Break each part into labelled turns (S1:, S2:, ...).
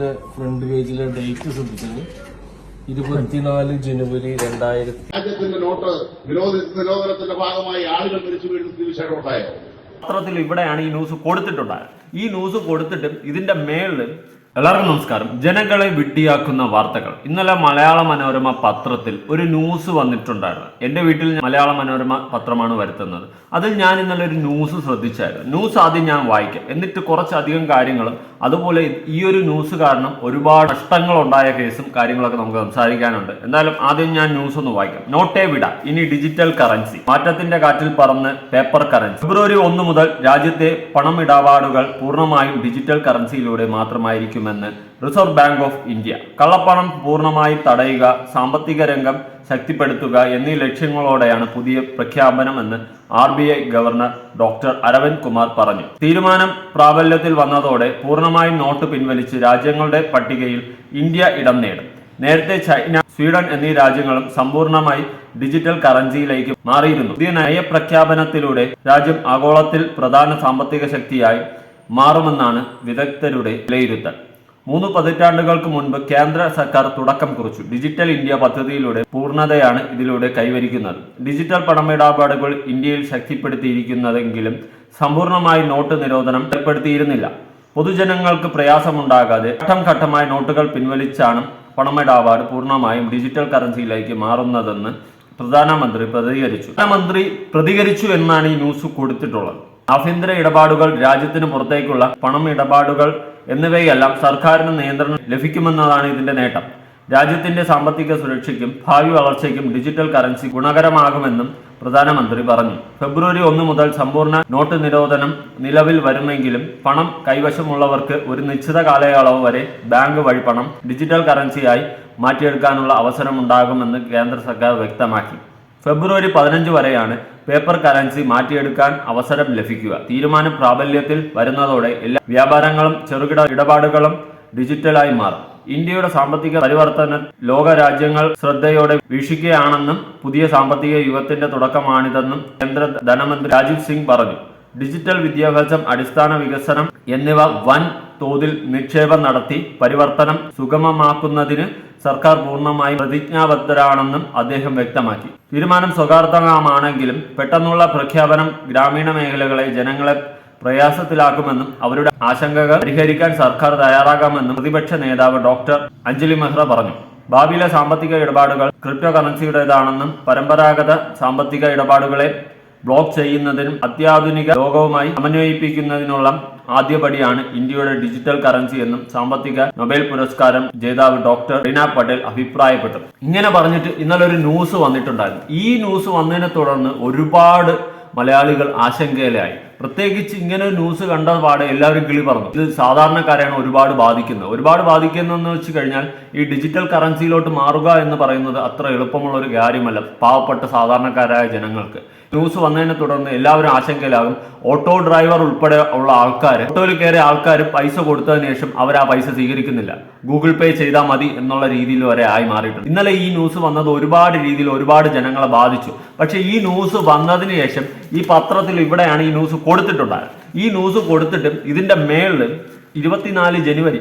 S1: ഇതിന്റെ ഫ്രണ്ട് പേജിലെ ഡേറ്റ് ശ്രദ്ധിച്ചത് ഇരുപത്തിനാല് ജനുവരി രണ്ടായിരത്തി
S2: രാജ്യത്തിന്റെ നോട്ട് നിരോധി നിരോധനത്തിന്റെ ഭാഗമായി ആളുകൾ മരിച്ചു വീഴുന്ന സ്ഥിതിവിശേഷം ഉണ്ടായോ
S3: പത്രത്തിൽ ഇവിടെയാണ് ഈ ന്യൂസ് കൊടുത്തിട്ടുണ്ടായത്. ഈ ന്യൂസ് കൊടുത്തിട്ടും ഇതിന്റെ മേളിൽ എല്ലാവർക്കും നമസ്കാരം. ജനങ്ങളെ വിഡ്ഢിയാക്കുന്ന വാർത്തകൾ. ഇന്നലെ മലയാള മനോരമ പത്രത്തിൽ ഒരു ന്യൂസ് വന്നിട്ടുണ്ടായിരുന്നു. എന്റെ വീട്ടിൽ മലയാള മനോരമ പത്രമാണ് വരുത്തുന്നത്. അതിൽ ഞാൻ ഇന്നലെ ഒരു ന്യൂസ് ശ്രദ്ധിച്ചായിരുന്നു. ന്യൂസ് ആദ്യം ഞാൻ വായിക്കാം. എന്നിട്ട് കുറച്ചധികം കാര്യങ്ങളും അതുപോലെ ഈ ഒരു ന്യൂസ് കാരണം ഒരുപാട് നഷ്ടങ്ങൾ ഉണ്ടായ കേസും കാര്യങ്ങളൊക്കെ നമുക്ക് സംസാരിക്കാനുണ്ട്. എന്തായാലും ആദ്യം ഞാൻ ന്യൂസ് ഒന്ന് വായിക്കാം. നോട്ടേ വിട ഇനി ഡിജിറ്റൽ കറൻസി മാറ്റത്തിന്റെ കാറ്റിൽ പറന്ന് പേപ്പർ കറൻസി ഫെബ്രുവരി ഒന്ന് മുതൽ രാജ്യത്തെ പണമിടപാടുകൾ പൂർണമായും ഡിജിറ്റൽ കറൻസിയിലൂടെ മാത്രമായിരിക്കുമെന്ന് റിസർവ് ബാങ്ക് ഓഫ് ഇന്ത്യ. കള്ളപ്പണം പൂർണമായി തടയുക സാമ്പത്തിക രംഗം ശക്തിപ്പെടുത്തുക എന്നീ ലക്ഷ്യങ്ങളോടെയാണ് പുതിയ പ്രഖ്യാപനമെന്ന് R B I governor doctor Aravind Kumar പറഞ്ഞു. തീരുമാനം പ്രാബല്യത്തിൽ വന്നതോടെ പൂർണമായും നോട്ട് പിൻവലിച്ച് രാജ്യങ്ങളുടെ പട്ടികയിൽ ഇന്ത്യ ഇടം നേടും. നേരത്തെ ചൈന സ്വീഡൻ എന്നീ രാജ്യങ്ങളും സമ്പൂർണമായി ഡിജിറ്റൽ കറൻസിയിലേക്ക് മാറിയിരുന്നു. പുതിയ നയപ്രഖ്യാപനത്തിലൂടെ രാജ്യം ആഗോളത്തിൽ പ്രധാന സാമ്പത്തിക ശക്തിയായി മാറുമെന്നാണ് വിദഗ്ധരുടെ വിലയിരുത്തൽ. മൂന്ന് പതിറ്റാണ്ടുകൾക്ക് മുൻപ് കേന്ദ്ര സർക്കാർ തുടക്കം കുറിച്ചു. ഡിജിറ്റൽ ഇന്ത്യ പദ്ധതിയിലൂടെ പൂർണതയാണ് ഇതിലൂടെ കൈവരിക്കുന്നത്. ഡിജിറ്റൽ പണമിടപാടുകൾ ഇന്ത്യയിൽ ശക്തിപ്പെടുത്തിയിരിക്കുന്നതെങ്കിലും സമ്പൂർണമായി നോട്ട് നിരോധനം ഏർപ്പെടുത്തിയിരുന്നില്ല. പൊതുജനങ്ങൾക്ക് പ്രയാസമുണ്ടാകാതെ ഘട്ടം ഘട്ടമായി നോട്ടുകൾ പിൻവലിച്ചാണ് പണമിടപാട് പൂർണമായും ഡിജിറ്റൽ കറൻസിയിലേക്ക് മാറുന്നതെന്ന് പ്രധാനമന്ത്രി പ്രതികരിച്ചു. പ്രധാനമന്ത്രി പ്രതികരിച്ചു എന്നാണ് ഈ ന്യൂസ് കൊടുത്തിട്ടുള്ളത്. ആഭ്യന്തര ഇടപാടുകൾ രാജ്യത്തിന് പുറത്തേക്കുള്ള പണം ഇടപാടുകൾ എന്നിവയെല്ലാം സർക്കാരിന് നിയന്ത്രണം ലഭിക്കുമെന്നതാണ് ഇതിന്റെ നേട്ടം. രാജ്യത്തിന്റെ സാമ്പത്തിക സുരക്ഷയ്ക്കും ഭാവി വളർച്ചയ്ക്കും ഡിജിറ്റൽ കറൻസി ഗുണകരമാകുമെന്നും പ്രധാനമന്ത്രി പറഞ്ഞു. ഫെബ്രുവരി ഒന്ന് മുതൽ സമ്പൂർണ നോട്ട് നിരോധനം നിലവിൽ വരുമെങ്കിലും പണം കൈവശമുള്ളവർക്ക് ഒരു നിശ്ചിത കാലയളവ് വരെ ബാങ്ക് വഴി പണം ഡിജിറ്റൽ കറൻസിയായി മാറ്റിയെടുക്കാനുള്ള അവസരമുണ്ടാകുമെന്ന് കേന്ദ്ര സർക്കാർ വ്യക്തമാക്കി. ഫെബ്രുവരി പതിനഞ്ച് വരെയാണ് പേപ്പർ കറൻസി മാറ്റിയെടുക്കാൻ അവസരം ലഭിക്കുക. തീരുമാനം പ്രാബല്യത്തിൽ വരുന്നതോടെ എല്ലാ വ്യാപാരങ്ങളും ചെറുകിട ഇടപാടുകളും ഡിജിറ്റലായി മാറും. ഇന്ത്യയുടെ സാമ്പത്തിക പരിവർത്തനം ലോക രാജ്യങ്ങൾ ശ്രദ്ധയോടെ വീക്ഷിക്കുകയാണെന്നും പുതിയ സാമ്പത്തിക യുഗത്തിന്റെ തുടക്കമാണിതെന്നും കേന്ദ്ര ധനമന്ത്രി രാജീവ് സിംഗ് പറഞ്ഞു. ഡിജിറ്റൽ വിദ്യാഭ്യാസം അടിസ്ഥാന വികസനം എന്നിവ വൻ തോതിൽ നിക്ഷേപം നടത്തി പരിവർത്തനം സുഗമമാക്കുന്നതിന് സർക്കാർ പൂർണമായും പ്രതിജ്ഞാബദ്ധരാണെന്നും അദ്ദേഹം വ്യക്തമാക്കി. തീരുമാനം സ്വകാര്യമാണെങ്കിലും പെട്ടെന്നുള്ള പ്രഖ്യാപനം ഗ്രാമീണ മേഖലകളെ ജനങ്ങളെ പ്രയാസത്തിലാക്കുമെന്നും അവരുടെ ആശങ്കകൾ പരിഹരിക്കാൻ സർക്കാർ തയ്യാറാകാമെന്നും പ്രതിപക്ഷ നേതാവ് ഡോക്ടർ അഞ്ജലി മെഹ്റ പറഞ്ഞു. ഭാവിയിലെ സാമ്പത്തിക ഇടപാടുകൾ ക്രിപ്റ്റോ കറൻസിയുടേതാണെന്നും പരമ്പരാഗത സാമ്പത്തിക ഇടപാടുകളെ ബ്ലോക്ക് ചെയ്യുന്നതിനും അത്യാധുനിക ലോകവുമായി സമന്വയിപ്പിക്കുന്നതിനുള്ള ആദ്യപടിയാണ് ഇന്ത്യയുടെ ഡിജിറ്റൽ കറൻസി എന്നും സാമ്പത്തിക നൊബേൽ പുരസ്കാരം ജേതാവ് ഡോക്ടർ റീന പട്ടേൽ അഭിപ്രായപ്പെട്ടു ഇങ്ങനെ പറഞ്ഞിട്ട് ഇന്നലെ ഒരു ന്യൂസ് വന്നിട്ടുണ്ടായിരുന്നു. ഈ ന്യൂസ് വന്നതിനെ തുടർന്ന് ഒരുപാട് മലയാളികൾ ആശങ്കയിലായി. പ്രത്യേകിച്ച് ഇങ്ങനെ ന്യൂസ് കണ്ട പാടെ എല്ലാവരും കിളി പറഞ്ഞു ഇത് സാധാരണക്കാരെയാണ് ഒരുപാട് ബാധിക്കുന്നത്. ഒരുപാട് ബാധിക്കുന്നതെന്ന് വെച്ച് കഴിഞ്ഞാൽ ഈ ഡിജിറ്റൽ കറൻസിയിലോട്ട് മാറുക എന്ന് പറയുന്നത് അത്ര എളുപ്പമുള്ള ഒരു കാര്യമല്ല. പാവപ്പെട്ട സാധാരണക്കാരായ ജനങ്ങൾക്ക്. ന്യൂസ് വന്നതിനെ തുടർന്ന് എല്ലാവരും ആശങ്കയിലാകും. ഓട്ടോ ഡ്രൈവർ ഉൾപ്പെടെ ഉള്ള ആൾക്കാർ ഓട്ടോയിൽ കയറിയ ആൾക്കാർ പൈസ കൊടുത്തതിന് ശേഷം അവർ ആ പൈസ സ്വീകരിക്കുന്നില്ല. ഗൂഗിൾ പേ ചെയ്താൽ മതി എന്നുള്ള രീതിയിൽ വരെ ആയി മാറിയിട്ടുണ്ട്. ഇന്നലെ ഈ ന്യൂസ് വന്നത് ഒരുപാട് രീതിയിൽ ഒരുപാട് ജനങ്ങളെ ബാധിച്ചു. പക്ഷേ ഈ ന്യൂസ് വന്നതിന് ശേഷം ഈ പത്രത്തിൽ ഇവിടെയാണ് ഈ ന്യൂസ് കൊടുത്തിട്ടുണ്ടായത്. ഈ ന്യൂസ് കൊടുത്തിട്ടും ഇതിന്റെ മേളിൽ ഇരുപത്തിനാല് ജനുവരി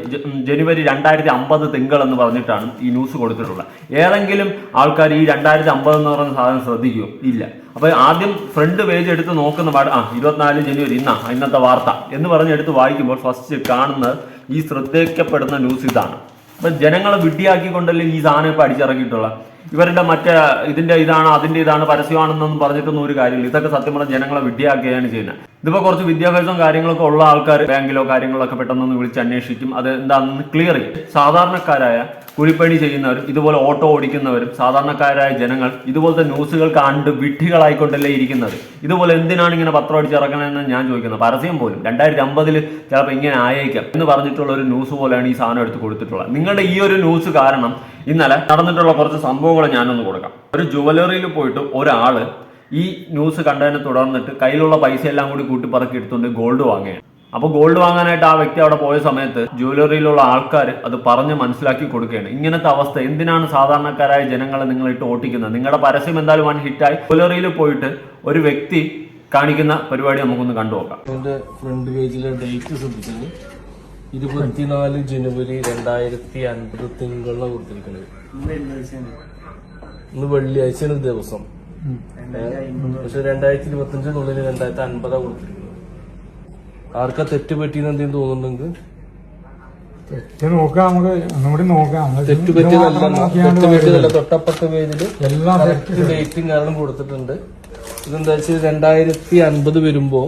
S3: ജനുവരി രണ്ടായിരത്തി അമ്പത് തിങ്കൾ എന്ന് പറഞ്ഞിട്ടാണ് ഈ ന്യൂസ് കൊടുത്തിട്ടുള്ളത്. ഏതെങ്കിലും ആൾക്കാർ ഈ രണ്ടായിരത്തി അമ്പത് എന്ന് പറയുന്ന സാധനം ശ്രദ്ധിക്കുമോ ഇല്ല. അപ്പൊ ആദ്യം ഫ്രണ്ട് പേജ് എടുത്ത് നോക്കുന്ന പാട് ആ ഇരുപത്തിനാല് ജനുവരി ഇന്നാ ഇന്നത്തെ വാർത്ത എന്ന് പറഞ്ഞ് എടുത്ത് വായിക്കുമ്പോൾ ഫസ്റ്റ് കാണുന്നത് ഈ ശ്രദ്ധിക്കപ്പെടുന്ന ന്യൂസ് ഇതാണ്. അപ്പൊ ജനങ്ങളെ വിഡ്ഡിയാക്കിക്കൊണ്ടല്ലേ ഈ സാധനം ഇപ്പൊ അടിച്ചിറക്കിയിട്ടുള്ള ഇവരുടെ മറ്റേ ഇതിന്റെ ഇതാണ് അതിന്റെ ഇതാണ് പരസ്യമാണെന്നൊന്നും പറഞ്ഞിട്ടൊന്നും ഒരു കാര്യമില്ല. ഇതൊക്കെ സത്യം പറഞ്ഞ ജനങ്ങളെ വിഡ്ഢിയാക്കുകയാണ് ചെയ്യുന്നത്. ഇതിപ്പോ കുറച്ച് വിദ്യാഭ്യാസവും കാര്യങ്ങളൊക്കെ ഉള്ള ആൾക്കാർ ബാങ്കിലോ കാര്യങ്ങളൊക്കെ പെട്ടെന്നൊന്ന് വിളിച്ച് അന്വേഷിക്കും. അത് എന്താണെന്ന് ക്ലിയർ ചെയ്യും. സാധാരണക്കാരായ കുഴിപ്പണി ചെയ്യുന്നവരും ഇതുപോലെ ഓട്ടോ ഓടിക്കുന്നവരും സാധാരണക്കാരായ ജനങ്ങൾ ഇതുപോലത്തെ ന്യൂസുകൾ കണ്ട് വിഡ്ഢികളായിക്കൊണ്ടല്ലേ ഇരിക്കുന്നത്. ഇതുപോലെ എന്തിനാണ് ഇങ്ങനെ പത്രം അടിച്ചിറക്കണമെന്ന് ഞാൻ ചോദിക്കുന്നത്. പരസ്യം പോലും. രണ്ടായിരത്തി അമ്പതിൽ ചിലപ്പോൾ ഇങ്ങനെ ആയേക്കാം എന്ന് പറഞ്ഞിട്ടുള്ള ഒരു ന്യൂസ് പോലെയാണ് ഈ സാധനം എടുത്ത് കൊടുത്തിട്ടുള്ളത്. നിങ്ങളുടെ ഈ ഒരു ന്യൂസ് കാരണം ഇന്നലെ നടന്നിട്ടുള്ള കുറച്ച് സംഭവങ്ങൾ ഞാനൊന്ന് കൊടുക്കാം. ഒരു ജുവലറിയിൽ പോയിട്ട് ഒരാൾ ഈ ന്യൂസ് കണ്ടതിനെ തുടർന്നിട്ട് കയ്യിലുള്ള പൈസ എല്ലാം കൂടി കൂട്ടിപ്പറക്കി എടുത്തുകൊണ്ട് ഗോൾഡ് വാങ്ങുകയാണ്. അപ്പോൾ ഗോൾഡ് വാങ്ങാനായിട്ട് ആ വ്യക്തി അവിടെ പോയ സമയത്ത് ജ്വല്ലറിയിലുള്ള ആൾക്കാർ അത് പറഞ്ഞ് മനസ്സിലാക്കി കൊടുക്കുകയാണ്. ഇങ്ങനത്തെ അവസ്ഥ. എന്തിനാണ് സാധാരണക്കാരായ ജനങ്ങളെ നിങ്ങൾ ഇട്ട് ഓട്ടിക്കുന്നത്? നിങ്ങളുടെ പരസ്യം എന്തായാലും വൺ ഹിറ്റായി ജ്വല്ലറിയിൽ പോയിട്ട് ഒരു വ്യക്തി കാണിക്കുന്ന പരിപാടി നമുക്കൊന്ന് കണ്ടു നോക്കാം
S1: ഇതിന്റെ ഫ്രണ്ട് പേജിലെ ഡേറ്റ് ശ്രദ്ധിച്ചത് ഇരുപത്തിനാല് ജനുവരി രണ്ടായിരത്തി അൻപത് തിങ്കള കൊടുത്തിരിക്കുന്നത് ഇന്ന് വെള്ളിയാഴ്ചയാണ്. ദിവസം. പക്ഷെ രണ്ടായിരത്തി ഇരുപത്തി അഞ്ചിനുള്ളിൽ രണ്ടായിരത്തി അൻപതാ കൊടുത്തിരിക്കുന്നത് ആർക്കാ തെറ്റ് പറ്റിയെന്ന് എന്തെങ്കിലും തോന്നുന്നുണ്ടെങ്കിൽ?
S4: തെറ്റ് നോക്കാം നമുക്ക് ഒന്നുകൂടി നോക്കാം.
S1: തെറ്റ് പറ്റിയതല്ല തെറ്റ് പറ്റിയതല്ല തൊട്ടപ്പുറത്തെ പേജിൽ
S4: എല്ലാം
S1: കറക്റ്റ് ഡേറ്റും കാരണം കൊടുത്തിട്ടുണ്ട്. ഇതെന്താ വെച്ചാൽ രണ്ടായിരത്തി അൻപത് വരുമ്പോ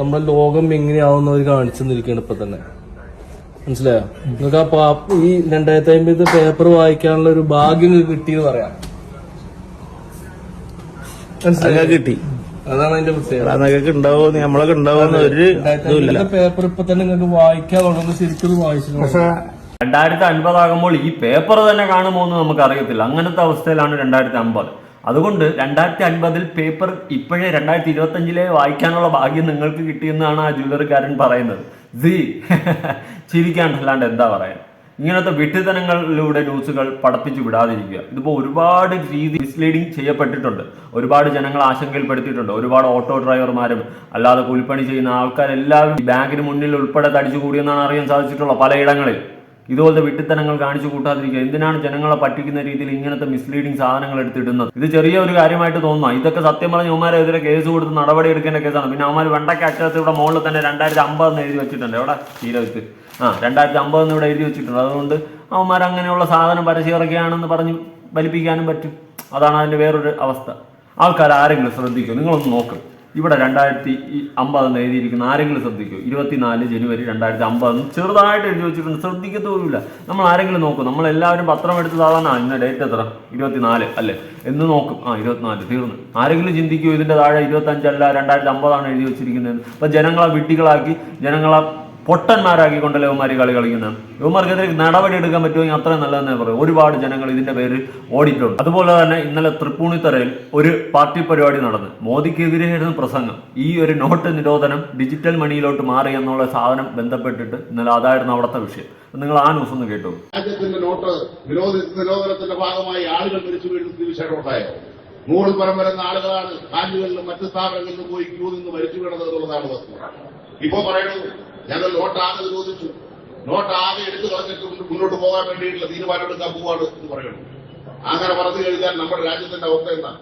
S1: നമ്മുടെ ലോകം എങ്ങനെയാവുന്നവർ കാണിച്ചു നിൽക്കുകയാണ് ഇപ്പൊ തന്നെ. മനസ്സിലായോ? നിങ്ങൾക്ക് ആ പാ- ഈ രണ്ടായിരത്തി അമ്പത് പേപ്പർ വായിക്കാനുള്ള ഒരു ഭാഗ്യം നിങ്ങൾക്ക് കിട്ടിയെന്ന് പറയാം. മനസ്സിലായോ?
S5: കിട്ടി.
S1: അതാണ് അതിന്റെ പ്രത്യേകത.
S5: അതൊക്കെ ഉണ്ടാവുമെന്ന് നമ്മളൊക്കെ ഉണ്ടാവുമെന്ന് ഒരു ഇതുമില്ല.
S1: പേപ്പർ ഇപ്പൊ തന്നെ നിങ്ങൾക്ക് വായിക്കാൻ തുടങ്ങുന്ന ശരിക്കും വായിച്ചു
S4: പക്ഷെ
S3: രണ്ടായിരത്തി അൻപതാകുമ്പോൾ ഈ പേപ്പർ തന്നെ കാണുമോ എന്ന് നമുക്ക് അറിയത്തില്ല അങ്ങനത്തെ അവസ്ഥയിലാണ് രണ്ടായിരത്തി അമ്പത് അതുകൊണ്ട് രണ്ടായിരത്തി അൻപതിൽ പേപ്പർ ഇപ്പോഴേ രണ്ടായിരത്തി ഇരുപത്തി അഞ്ചിലെ വായിക്കാനുള്ള ഭാഗ്യം നിങ്ങൾക്ക് കിട്ടിയെന്നാണ് ആ ജ്വല്ലറിക്കാരൻ പറയുന്നത്. ജി ചിരിക്കാണ്ടല്ലാണ്ട് എന്താ പറയാ ഇങ്ങനത്തെ വിട്ടുതനങ്ങളിലൂടെ ന്യൂസുകൾ പടപ്പിച്ചു വിടാതിരിക്കുക. ഇതിപ്പോൾ ഒരുപാട് രീതി മിസ്ലീഡിങ് ചെയ്യപ്പെട്ടിട്ടുണ്ട്. ഒരുപാട് ജനങ്ങൾ ആശങ്കയിൽപ്പെടുത്തിയിട്ടുണ്ട്. ഒരുപാട് ഓട്ടോ ഡ്രൈവർമാരും അല്ലാതെ കൂലിപ്പണി ചെയ്യുന്ന ആൾക്കാരെല്ലാവരും ബാങ്കിന് മുന്നിൽ ഉൾപ്പെടെ തടിച്ചു കൂടിയെന്നാണ് അറിയാൻ സാധിച്ചിട്ടുള്ളത് പലയിടങ്ങളിൽ. ഇതുപോലത്തെ വിട്ടിത്തനങ്ങൾ കാണിച്ചു കൂട്ടാതിരിക്കുക. എന്തിനാണ് ജനങ്ങളെ പറ്റിക്കുന്ന രീതിയിൽ ഇങ്ങനത്തെ മിസ്ലീഡിംഗ് സാധനങ്ങൾ എടുത്തിടുന്നത്? ഇത് ചെറിയ ഒരു കാര്യമായിട്ട് തോന്നുന്നു. ഇതൊക്കെ സത്യം പറഞ്ഞ ഉമാരെതിരെ കേസ് കൊടുത്ത് നടപടി എടുക്കേണ്ട കേസാണ് പിന്നെ അവന്മാർ വെണ്ടയ്ക്ക് അക്ഷരത്തിൽ ഇവിടെ മുകളിൽ തന്നെ രണ്ടായിരത്തി അമ്പതെന്ന് എഴുതി വെച്ചിട്ടുണ്ട്. എവിടെ? തീരത്ത് ആ രണ്ടായിരത്തി അമ്പതെന്ന് ഇവിടെ എഴുതി വെച്ചിട്ടുണ്ട്. അതുകൊണ്ട് അവന്മാർ അങ്ങനെയുള്ള സാധനം പരസ്യമിറക്കുകയാണെന്ന് പറഞ്ഞ് വലിപ്പിക്കാനും പറ്റും. അതാണ് അതിന്റെ വേറൊരു അവസ്ഥ. ആൾക്കാർ ആരെങ്കിലും ശ്രദ്ധിക്കും. നിങ്ങളൊന്ന് നോക്കും. ഇവിടെ രണ്ടായിരത്തി അമ്പതെന്ന് എഴുതിയിരിക്കുന്ന ആരെങ്കിലും ശ്രദ്ധിക്കൂ. ഇരുപത്തിനാല് ജനുവരി രണ്ടായിരത്തി അമ്പതെന്ന് ചെറുതായിട്ട് എഴുതി വെച്ചിട്ടുണ്ട്. ശ്രദ്ധിക്കത്തോലുമില്ല നമ്മൾ ആരെങ്കിലും നോക്കും. നമ്മൾ എല്ലാവരും പത്രം എടുത്ത് ഇന്ന ഡേറ്റ് എത്ര? ഇരുപത്തിനാല് അല്ലേ? എന്ന് നോക്കും. ആ ഇരുപത്തിനാല് തീർന്നു. ആരെങ്കിലും ചിന്തിക്കൂ ഇതിന്റെ താഴെ ഇരുപത്തഞ്ചല്ല രണ്ടായിരത്തി അമ്പതാണ് എഴുതി വെച്ചിരിക്കുന്നത്. അപ്പോൾ ജനങ്ങളെ വിഡ്ഢികളാക്കി ജനങ്ങളെ പൊട്ടന്മാരാക്കിക്കൊണ്ടല്ലേ ഇവന്മാർ കളി കളിക്കുന്നത് ഇവന്മാർക്കെതിരെ നടപടി എടുക്കാൻ പറ്റുമെങ്കിൽ അത്രയും നല്ലതെന്നേ പറയും. ഒരുപാട് ജനങ്ങൾ ഇതിന്റെ പേര് ഓടിയിട്ടുണ്ട്. അതുപോലെ തന്നെ ഇന്നലെ തൃപ്പൂണിത്തറയിൽ ഒരു പാർട്ടി പരിപാടി നടന്നു. മോദിക്കെതിരെയായിരുന്നു പ്രസംഗം. ഈ ഒരു നോട്ട് നിരോധനം ഡിജിറ്റൽ മണിയിലോട്ട് മാറി എന്നുള്ള സാധനം ബന്ധപ്പെട്ടിട്ട് ഇന്നലെ അതായിരുന്നു അവിടുത്തെ വിഷയം. നിങ്ങൾ ആ ന്യൂസ് ഒന്ന് കേട്ടു.
S2: രാജ്യത്തിന്റെ നോട്ട് നിരോധി നിരോധനത്തിന്റെ ഭാഗമായി ആളുകൾ മരിച്ചു വീഴുന്ന വിഷയം ഉണ്ടായോ? നൂറിൽ പരം വരുന്ന ആളുകളാണ് ബാങ്കുകളിലും മറ്റ് സ്ഥാപനങ്ങളിലും പോയി ക്യൂ നിന്ന് മരിച്ചു വീണത് എന്നുള്ളതാണ് വസ്തുത. ഇപ്പോ പറയുന്നു ഞങ്ങൾ നോട്ടാകെ ആകെ നിരോധിച്ചു നോട്ട് ആകെ എടുത്തു കളഞ്ഞിട്ട് മുന്നോട്ട് പോകാൻ വേണ്ടിയിട്ടുള്ള തീരുമാനം എടുക്കാൻ പോവാണ് എന്ന് പറയുന്നു. അങ്ങനെ പറഞ്ഞു കഴിഞ്ഞാൽ നമ്മുടെ രാജ്യത്തിന്റെ അവസ്ഥ എന്താ?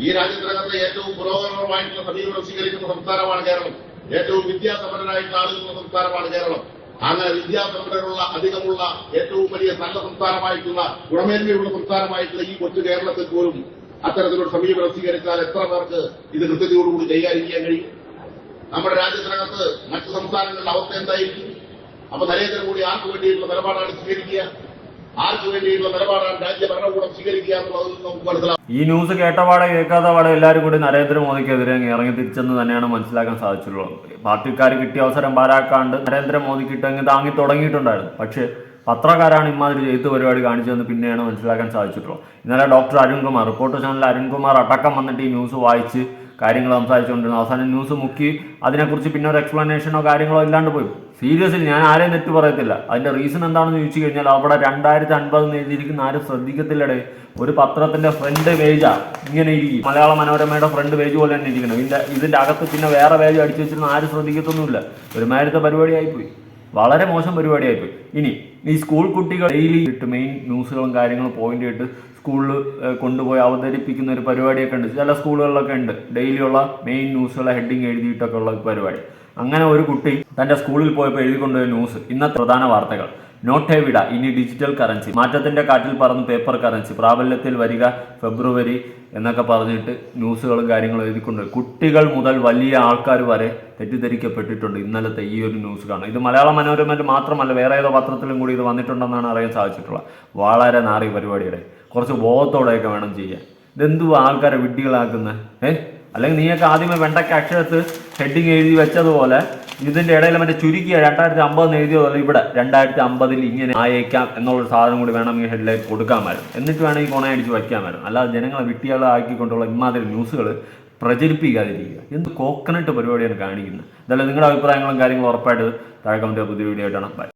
S2: ഈ രാജ്യത്തിനകത്തെ ഏറ്റവും പുരോഗമനമായിട്ടുള്ള സമീപനം സ്വീകരിക്കുന്ന സംസ്ഥാനമാണ് കേരളം. ഏറ്റവും വിദ്യാസമ്പന്നരായിട്ടുള്ള ആളുകളുള്ള സംസ്ഥാനമാണ് കേരളം. അങ്ങനെ വിദ്യാസമ്പന്നരുള്ള അധികമുള്ള ഏറ്റവും വലിയ നല്ല സംസ്ഥാനമായിട്ടുള്ള ഗുണമേന്മയുള്ള സംസ്ഥാനമായിട്ടുള്ള ഈ കൊച്ചു കേരളത്തിൽ പോലും അത്തരത്തിലൊരു സമീപനം സ്വീകരിച്ചാൽ എത്ര പേർക്ക് ഇത് കൃത്യതയോടുകൂടി കൈകാര്യം ചെയ്യാൻ കഴിയും? നമ്മുടെ രാജ്യത്തിനകത്ത് മറ്റു സംസ്ഥാനങ്ങളുടെ അവസ്ഥ എന്തായിരിക്കും? അപ്പൊ നരേന്ദ്രമോദി ആർക്ക് വേണ്ടിയിട്ടുള്ള ആർക്ക് വേണ്ടിയിട്ടുള്ള നിലപാടാണ് സ്വീകരിക്കുക
S3: ഈ ന്യൂസ് കേട്ടപാടെ കേൾക്കാത്ത പാടെ എല്ലാവരും കൂടി നരേന്ദ്രമോദിക്കെതിരെ ഇറങ്ങി തിരിച്ചെന്ന് തന്നെയാണ് മനസ്സിലാക്കാൻ സാധിച്ചുള്ളത് പാർട്ടിക്കാർ കിട്ടിയ അവസരം പാരാക്കാണ്ട് നരേന്ദ്രമോദി അങ്ങ് താങ്ങി തുടങ്ങിയിട്ടുണ്ടായിരുന്നു. പക്ഷേ പത്രക്കാരാണ് ഇമാതിരി ചെയ്ത്ത് പരിപാടി കാണിച്ചതെന്ന് പിന്നെയാണ് മനസ്സിലാക്കാൻ സാധിച്ചിട്ടുള്ളത്. ഇന്നലെ doctor Arunkumar reporter channel Arunkumar അടക്കം വന്നിട്ട് ഈ ന്യൂസ് വായിച്ച് കാര്യങ്ങൾ സംസാരിച്ചുകൊണ്ടിരുന്നു. അവസാനം ന്യൂസ് മുക്കി. അതിനെക്കുറിച്ച് പിന്നെ ഒരു എക്സ്പ്ലനേഷനോ കാര്യങ്ങളോ ഇല്ലാണ്ട് പോയി. സീരിയസ്ലി ഞാൻ ആരെയും തെറ്റ് പറയത്തില്ല. അതിന്റെ റീസൺ എന്താണെന്ന് ചോദിച്ചു കഴിഞ്ഞാൽ അവിടെ രണ്ടായിരത്തി അൻപത് എഴുതിയിരിക്കുന്ന ആരും ശ്രദ്ധിക്കത്തില്ലടേ. ഒരു പത്രത്തിന്റെ ഫ്രണ്ട് പേജാണ് ഇങ്ങനെ ഇരിക്കും. മലയാള മനോരമയുടെ ഫ്രണ്ട് പേജ് പോലെ തന്നെ ഇരിക്കണം ഇതിന്റെ ഇതിന്റെ അകത്ത് പിന്നെ വേറെ പേജ് അടിച്ചു വെച്ചിരുന്ന ആരും ശ്രദ്ധിക്കത്തൊന്നുമില്ല. ഒരുമാതിരത്തെ പരിപാടിയായിപ്പോയി. വളരെ മോശം പരിപാടിയായിപ്പോയി. ഇനി ഈ സ്കൂൾ കുട്ടികൾ ഡെയിലി ഇട്ട് മെയിൻ ന്യൂസുകളും കാര്യങ്ങളും പോയിന്റ് ഇട്ട് സ്കൂളിൽ കൊണ്ടുപോയി അവതരിപ്പിക്കുന്ന ഒരു പരിപാടിയൊക്കെ ഉണ്ട്. ചില സ്കൂളുകളിലൊക്കെ ഉണ്ട്. ഡെയിലിയുള്ള മെയിൻ ന്യൂസുകളെ ഹെഡിങ് എഴുതിയിട്ടൊക്കെ ഉള്ള പരിപാടി. അങ്ങനെ ഒരു കുട്ടി തന്റെ സ്കൂളിൽ പോയപ്പോൾ എഴുതിക്കൊണ്ടുപോയ ന്യൂസ് ഇന്നത്തെ പ്രധാന വാർത്തകൾ. നോട്ട് വിട. ഇനി ഡിജിറ്റൽ കറൻസി മാറ്റത്തിന്റെ കാറ്റിൽ പറന്ന് പേപ്പർ കറൻസി പ്രാബല്യത്തിൽ വരിക ഫെബ്രുവരി എന്നൊക്കെ പറഞ്ഞിട്ട് ന്യൂസുകളും കാര്യങ്ങളും എഴുതിക്കൊണ്ട് കുട്ടികൾ മുതൽ വലിയ ആൾക്കാർ വരെ തെറ്റിദ്ധരിക്കപ്പെട്ടിട്ടുണ്ട് ഇന്നലത്തെ ഈ ഒരു ന്യൂസ് കാണാം ഇത് മലയാള മനോരമയിൽ മാത്രമല്ല വേറെ ഏതോ പത്രത്തിലും കൂടി ഇത് വന്നിട്ടുണ്ടെന്നാണ് അറിയാൻ സാധിച്ചിട്ടുള്ളത്. വളരെ നാറി പരിപാടിയുടെ. കുറച്ച് ബോധത്തോടെയൊക്കെ വേണം ചെയ്യാൻ. ഇതെന്തുവാ ആൾക്കാരെ വിഡ്ഢികളാക്കുന്നത് ഏഹ് അല്ലെങ്കിൽ നീയൊക്കെ ആദ്യമേ വെണ്ടയ്ക്ക് അക്ഷരത്ത് ഹെഡിങ് എഴുതി വെച്ചതുപോലെ ഇതിന്റെ ഇടയിൽ മറ്റേ ചുരുക്കിയ രണ്ടായിരത്തി അമ്പതെന്ന് എഴുതിയതല്ല ഇവിടെ രണ്ടായിരത്തി അമ്പതിൽ ഇങ്ങനെ ആയേക്കാം എന്നുള്ളൊരു സാധനം കൂടി വേണം വേണമെങ്കിൽ ഹെഡിലേക്ക് കൊടുക്കാമായിരുന്നു. എന്നിട്ട് വേണമെങ്കിൽ കൊണയടിച്ച് വയ്ക്കാമായിരുന്നു. അല്ലാതെ ജനങ്ങളെ വിട്ടികളാക്കിക്കൊണ്ടുള്ള ഇമാതിരി ന്യൂസുകൾ പ്രചരിപ്പിക്കാതിരിക്കുക. എന്ത് കോക്കനട്ട് പരിപാടിയാണ് കാണിക്കുന്നത്. എന്തായാലും നിങ്ങളുടെ അഭിപ്രായങ്ങളും കാര്യങ്ങളും ഉറപ്പായിട്ട് താഴെ കമന്റ് പുതിയ വീഡിയോ ആയിട്ടാണ്